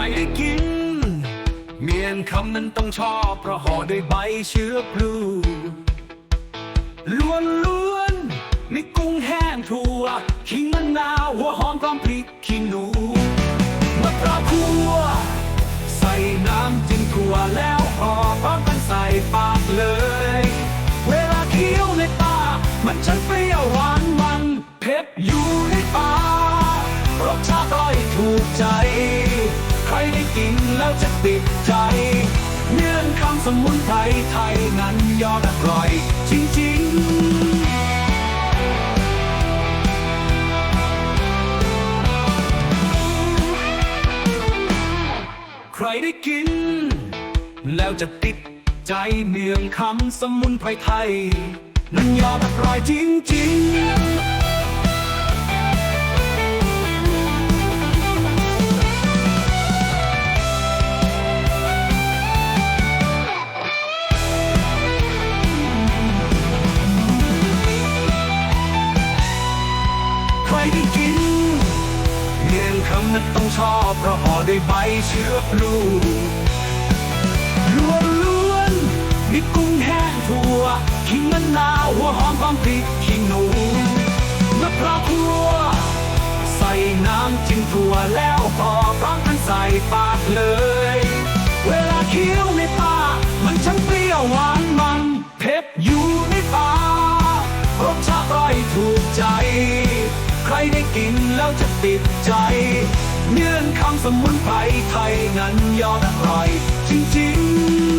ได้กิน เมียนคำนั้นต้องชอบเพราะห่อด้วยใบเชื้อพลูล้วนล้วนมีกุ้งแห้งถั่วขิงมะนาวหัวหอมกล้อมพริกขี้หนูมะพร้าวคั่ว ติดใจ เนื่องคำสมุนไพรไทยนั้นยอดอร่อย จริงๆใครได้กิน แล้วจะติดใจเมืองคำสมุนไพรไทย นั้นยอดอร่อยจริงๆ คำนั้นต้องชอบเพราะห่อด้วยใบเชื้อพลูล้วนล้วนๆมีกุ้งแห้งถั่วขิงมะนาวหัวหอมความพริกขิงหนูมะพร้าวคั่วใส่น้ำจิ้มถั่วแล้วพอพร้อมกันใส่ปากเลย ได้กินแล้วจะติดใจ เนื่องคำสมุนไพรไทยนั้นยอดอร่อยจริงๆ